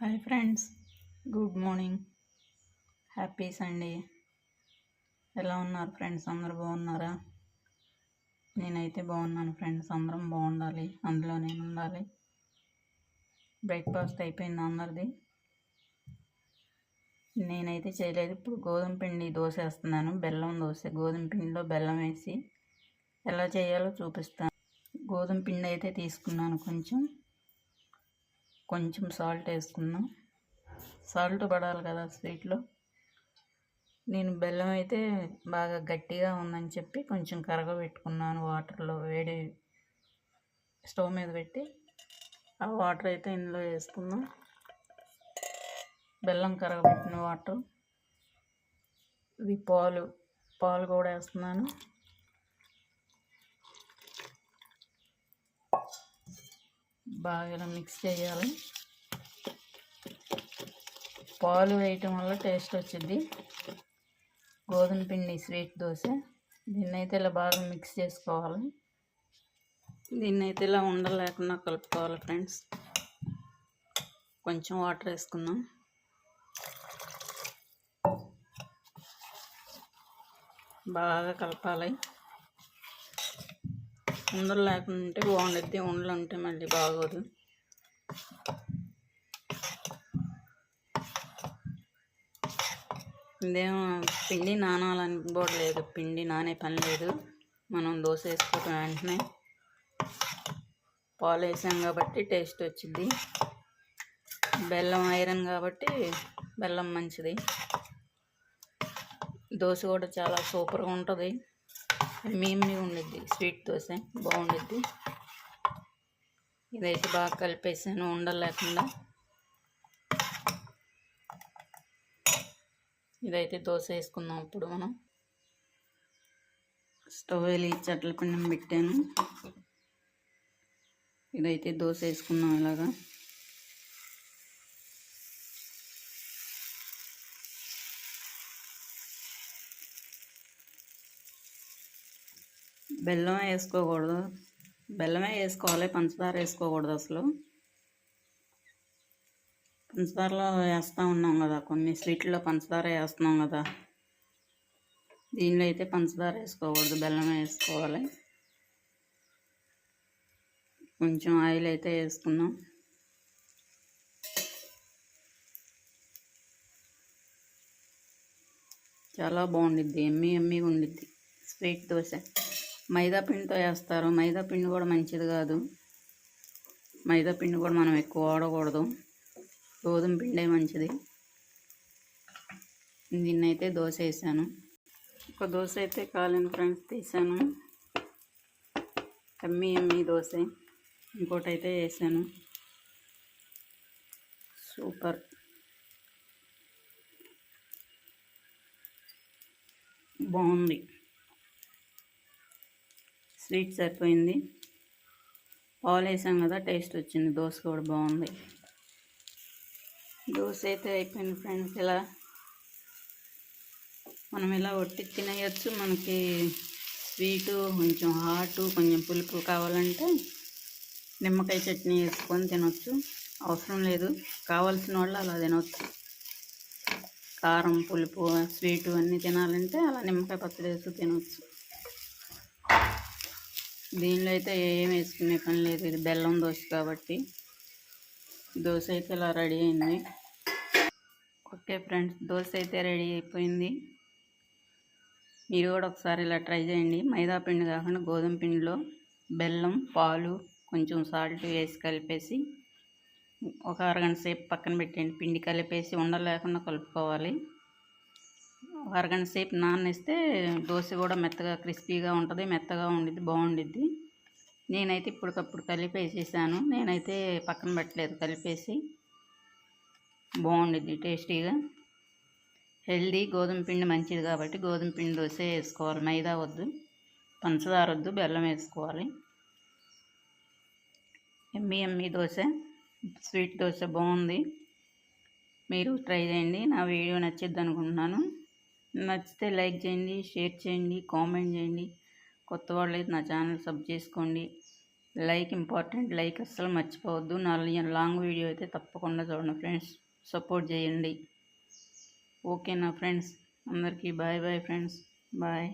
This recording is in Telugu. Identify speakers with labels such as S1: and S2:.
S1: Hi friends good morning. Happy Sunday. ఎలా ఉన్నారు ఫ్రెండ్స్? అందరు బాగున్నారా? నేనైతే బాగున్నాను ఫ్రెండ్స్ అందరం బాగుండాలి. అందులో నేను ఉండాలి. బ్రేక్ఫాస్ట్ అయిపోయింది అందరిది. నేనైతే చేయలేదు. ఇప్పుడు గోధుమ పిండి దోశ వేస్తున్నాను. బెల్లం దోశ గోధుమ పిండిలో బెల్లం వేసి ఎలా చేయాలో చూపిస్తాను. గోధుమ పిండి అయితే తీసుకున్నాను కొంచెం. కొంచెం సాల్ట్ వేసుకుందాం. సాల్ట్ పడాలి కదా స్వీట్లో. నేను బెల్లం అయితే బాగా గట్టిగా ఉందని చెప్పి కొంచెం కరగబెట్టుకున్నాను వాటర్లో వేడి స్టవ్ మీద పెట్టి. ఆ వాటర్ అయితే ఇందులో వేసుకుందాం. బెల్లం కరగబెట్టిన వాటర్. ఇవి పాలు పాలు కూడా వేస్తున్నాను. బాగా ఇలా మిక్స్ చేయాలి. పాలు వేయటం వల్ల టేస్ట్ వచ్చింది గోధుమ పిండి స్వీట్ దోశ. దీన్ని అయితే ఇలా బాగా మిక్స్ చేసుకోవాలి. దీన్నైతే ఇలా ఉండలేకుండా కలుపుకోవాలి ఫ్రెండ్స్ కొంచెం వాటర్ వేసుకుందాం. బాగా కలపాలి. ఉండలు లేకుండా ఉంటే ఉండలు ఉంటే మళ్ళీ బాగోదు. ఇదేమో పిండి నానాలని కూడా లేదు పిండి నానే పని లేదు. మనం దోశ వేసుకోవటం వెంటనే. పాలు వేసాం కాబట్టి టేస్ట్ వచ్చింది. బెల్లం ఐరన్ కాబట్టి బెల్లం మంచిది. దోశ కూడా చాలా సూపర్గా ఉంటుంది. మేమి ఉండిద్ది. స్వీట్ దోశ బాగుండిద్ది. ఇదైతే బాగా కలిపేసాను ఉండలేకుండా. ఇదైతే దోశ వేసుకుందాం ఇప్పుడు మనం. స్టవ్ వెలిగి చట్ల పిండం పెట్టాను. ఇదైతే దోశ వేసుకుందాం ఇలాగా. బెల్లం వేసుకోకూడదు. బెల్లమే వేసుకోవాలి పంచదార వేసుకోకూడదు అసలు. పంచదారలో వేస్తూ ఉన్నాం కదా కొన్ని స్వీట్లో పంచదార వేస్తున్నాం కదా. దీనిలో అయితే పంచదార వేసుకోకూడదు బెల్లం వేసుకోవాలి. కొంచెం ఆయిల్ అయితే వేసుకున్నాం చాలా బాగుండిద్ది ఎమ్మి ఎమ్మిగా ఉండిద్ది. స్వీట్ దోశ. మైదా పిండితో వేస్తారు మైదా పిండి కూడా మంచిది కాదు. మైదా పిండి కూడా మనం ఎక్కువ వాడకూడదు. గోధుమ పిండే మంచిది. దీన్నైతే దోశ వేసాను. ఒక దోశ అయితే కాలిన ఫ్రెండ్స్ తీసాను. ఎమ్మి ఎమ్మి దోశ. ఇంకోటి అయితే వేసాను. సూపర్. బాగుంది. స్వీట్ సరిపోయింది. పాలు వేసాం కదా టేస్ట్ వచ్చింది. దోశ కూడా బాగుంది. దోశ అయితే అయిపోయింది ఫ్రెండ్స్. ఇలా మనం ఇలా ఒట్టి తినేయచ్చు. మనకి స్వీటు కొంచెం హాటు కొంచెం పులుపు కావాలంటే నిమ్మకాయ చట్నీ వేసుకొని తినొచ్చు. అవసరం లేదు. కావాల్సిన వాళ్ళు అలా తినవచ్చు కారం పులుపు స్వీటు అన్నీ తినాలంటే అలా నిమ్మకాయ పచ్చడి వేసి తినవచ్చు దీనిలో అయితే ఏం వేసుకునే పని లేదు. ఇది బెల్లం దోశ కాబట్టి. దోశ అయితే ఇలా రెడీ అయింది. ఓకే ఫ్రెండ్స్ దోశ అయితే రెడీ అయిపోయింది. మీరు కూడా ఒకసారి ఇలా ట్రై చేయండి. మైదా పిండి కాకుండా గోధుమ పిండిలో బెల్లం పాలు కొంచెం సాల్ట్ వేసి కలిపేసి ఒక అరగంట సేపు పక్కన పెట్టండి పిండి కలిపేసి ఉండలేకుండా కలుపుకోవాలి. అరగంట సేపు నానేస్తే దోశ కూడా మెత్తగా క్రిస్పీగా ఉంటుంది మెత్తగా ఉండిద్ది బాగుండిద్ది. నేనైతే ఇప్పటికప్పుడు కలిపేసేసాను. నేనైతే పక్కన పెట్టలేదు కలిపేసి బాగుండిద్ది టేస్టీగా. హెల్దీ గోధుమ పిండి మంచిది కాబట్టి గోధుమ పిండి దోశ వేసుకోవాలి మైదా వద్దు పంచదార వద్దు బెల్లం వేసుకోవాలి. ఎమ్మి ఎమ్మి దోశ స్వీట్ దోశ బాగుంది. మీరు ట్రై చేయండి నా వీడియో నచ్చిద్ది అనుకుంటున్నాను. నచ్చితే లైక్ చేయండి షేర్ చేయండి కామెంట్ చేయండి. కొత్త వాళ్ళు అయితే నా ఛానల్ సబ్ చేసుకోండి. లైక్ ఇంపార్టెంట్ లైక్ అస్సలు మర్చిపోవద్దు. నా లాంగ్ వీడియో అయితే తప్పకుండా చూడండి ఫ్రెండ్స్. సపోర్ట్ చేయండి. ఓకేనా ఫ్రెండ్స్? అందరికీ బాయ్ బాయ్ ఫ్రెండ్స్. బాయ్.